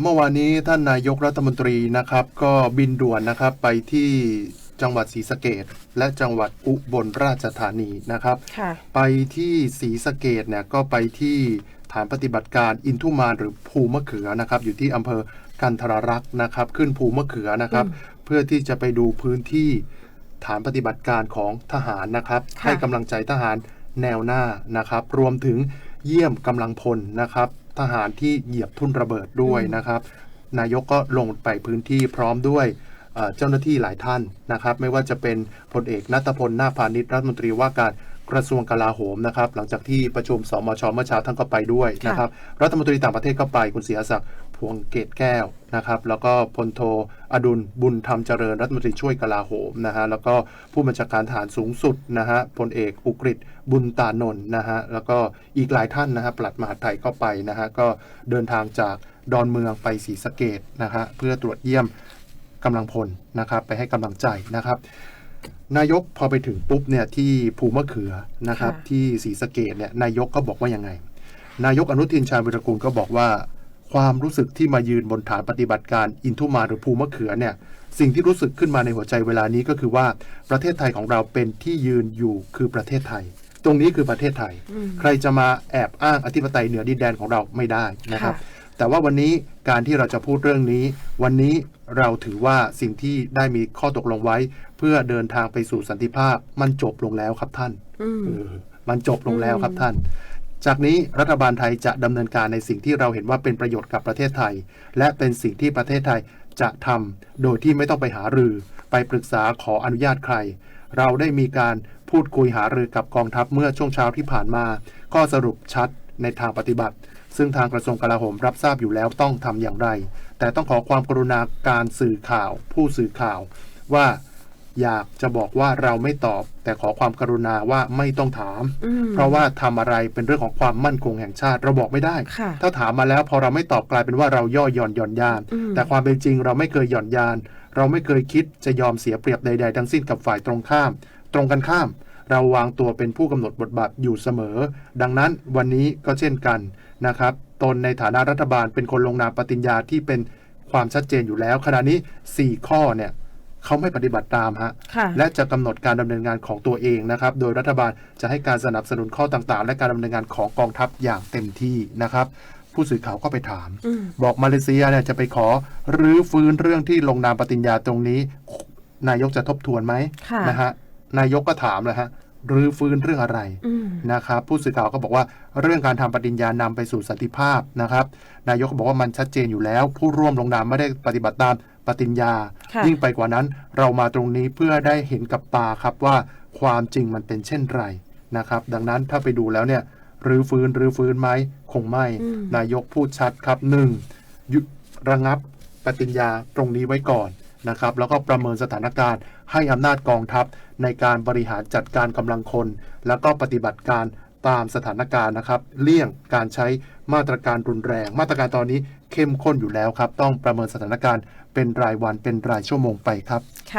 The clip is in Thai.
เมื่อวานนี้ท่านนายกรัฐมนตรีนะครับ ก็บินด่วนนะครับไปที่จังหวัดศรีสะเกดและจังหวัดอุบลราชธานีนะครับค่ะไปที่ศรีสะเกดเนี่ยก็ไปที่ฐานปฏิบัติการอินทุมานหรือภูมะเขือนะครับ อยู่ที่อำเภอกันทรรักษ์นะครับ ขึ้นภูมะเขือนะครับอืมเพื่อที่จะไปดูพื้นที่ฐานปฏิบัติการของทหารนะครับค่ะให้กำลังใจทหารแนวหน้านะครับ รวมถึงเยี่ยมกำลังพลนะครับ ทหารที่เหยียบทุ่นระเบิดด้วยนะครับ นายกก็ลงไปพื้นที่พร้อมด้วยเอ่อเจ้าหน้าที่หลายท่านนะครับ ไม่ว่าจะเป็นพลเอกนัตพลนาคพาณิชย์รัฐมนตรีว่าการ กระทรวงกลาโหมนะครับ หลังจากที่ประชุมสมชเมื่อเช้าท่านก็ไปด้วยนะครับรัฐมนตรีต่างประเทศก็ไปคุณเสียศักดิ์พวงเกตแก้วนะครับ แล้วก็พลโทอดุลบุญธรรมเจริญรัฐมนตรีช่วยกลาโหมนะฮะแล้วก็ผู้บัญชาการทหารสูงสุดนะฮะพลเอกอุกฤษบุญตานนท์นะฮะแล้วก็อีกหลายท่านนะฮะปลัดมหาดไทยก็ไปนะฮะก็เดินทางจากดอนเมืองไปศรีสะเกดนะฮะเพื่อตรวจเยี่ยมกำลังพลนะครับ ไปให้กำลังใจนะครับ นายกพอไปถึงปุ๊บเนี่ยที่ภูมะเขือนะครับค่ะที่ศรีสะเกดเนี่ยนายกก็บอกว่ายังไง นายกอนุทินชาญวิรกูลก็บอกว่า ความรู้สึกที่มายืนบนฐานปฏิบัติการอินทุมาหรือภูมะเขือเนี่ยสิ่งที่รู้สึกขึ้นมาในหัวใจเวลานี้ก็คือว่าประเทศไทยของเราเป็นที่ยืนอยู่คือประเทศไทย ตรงนี้คือประเทศไทย อืม ใครจะมาแอบอ้างอธิปไตยเหนือดินแดนของเราไม่ได้นะครับ ค่ะ แต่ว่าวันนี้การที่เราจะพูดเรื่องนี้ วันนี้เราถือว่าสิ่งที่ได้มีข้อตกลงไว้ เพื่อเดินทางไปสู่สันติภาพ มันจบลงแล้วครับท่านอืมเออมันจบลงแล้วครับอืมท่าน จากนี้รัฐบาลไทยจะดำเนินการในสิ่งที่เราเห็นว่าเป็นประโยชน์กับประเทศไทย และเป็นสิ่งที่ประเทศไทยจะทำโดยที่ไม่ต้องไปหารือ ไปปรึกษาขออนุญาตใคร เราได้มีการพูดคุยหารือกับกองทัพเมื่อช่วงเช้าที่ผ่านมา ข้อสรุปชัดในทางปฏิบัติ ซึ่งทางกระทรวงกลาโหมรับทราบอยู่แล้วต้องทำอย่างไร แต่ต้องขอความกรุณาการสื่อข่าว ผู้สื่อข่าว ว่าอยากจะบอกว่าเราไม่ตอบ แต่ขอความกรุณาว่าไม่ต้องถามอืมเพราะว่าทำอะไรเป็นเรื่องของความมั่นคงแห่งชาติเราบอกไม่ได้ค่ะถ้าถามมาแล้วพอเราไม่ตอบกลายเป็นว่าเราย่อหย่อนหย่อนยานอืมแต่ความเป็นจริงเราไม่เคยหย่อนยาน เราไม่เคยคิดจะยอมเสียเปรียบใด ๆ ทั้งสิ้นกับฝ่ายตรงข้าม ตรงกันข้าม เราวางตัวเป็นผู้กำหนดบทบาทอยู่เสมอ ดังนั้นวันนี้ก็เช่นกันนะครับตนในฐานะรัฐบาลเป็นคนลงนามปฏิญญาที่เป็นความชัดเจนอยู่แล้วขณะนี้ 4 ข้อเนี่ยเขาไม่ปฏิบัติตามฮะค่ะและจะกำหนดการดำเนินงานของตัวเองนะครับ โดยรัฐบาลจะให้การสนับสนุนข้อต่างๆ และการดำเนินงานของกองทัพอย่างเต็มที่นะครับ ผู้สื่อข่าวก็ไปถามอืมบอกมาเลเซียเนี่ยจะไปขอรื้อฟื้นเรื่องที่ลงนามปฏิญญาตรงนี้ นายกจะทบทวนไหมค่ะนะฮะ นายกก็ถามเลยฮะรื้อฟื้นเรื่องอะไรอืมนะครับ ผู้สื่อข่าวก็บอกว่าเรื่องการทำปฏิญญานำไปสู่สันติภาพนะครับ นายกก็บอกว่ามันชัดเจนอยู่แล้ว ผู้ร่วมลงนามไม่ได้ปฏิบัติตามปฏิญญาค่ะยิ่งไปกว่านั้นเรามาตรงนี้เพื่อได้เห็นกับตาครับว่าความจริงมันเป็นเช่นไรนะครับ ดังนั้นถ้าไปดูแล้วเนี่ยรื้อฟื้นรื้อฟื้นไหมคงไม่อืมนายกพูดชัดครับหนึ่งหยุดระงับปฏิญญาตรงนี้ไว้ก่อน นะครับแล้วก็ประเมินสถานการณ์ให้อำนาจกองทัพ ในการบริหารจัดการกำลังคน แล้วก็ปฏิบัติการตามสถานการณ์นะครับ เลี่ยงการใช้มาตรการรุนแรง มาตรการตอนนี้เข้มข้นอยู่แล้วครับ ต้องประเมินสถานการณ์เป็นรายวันเป็นรายชั่วโมงไปครับ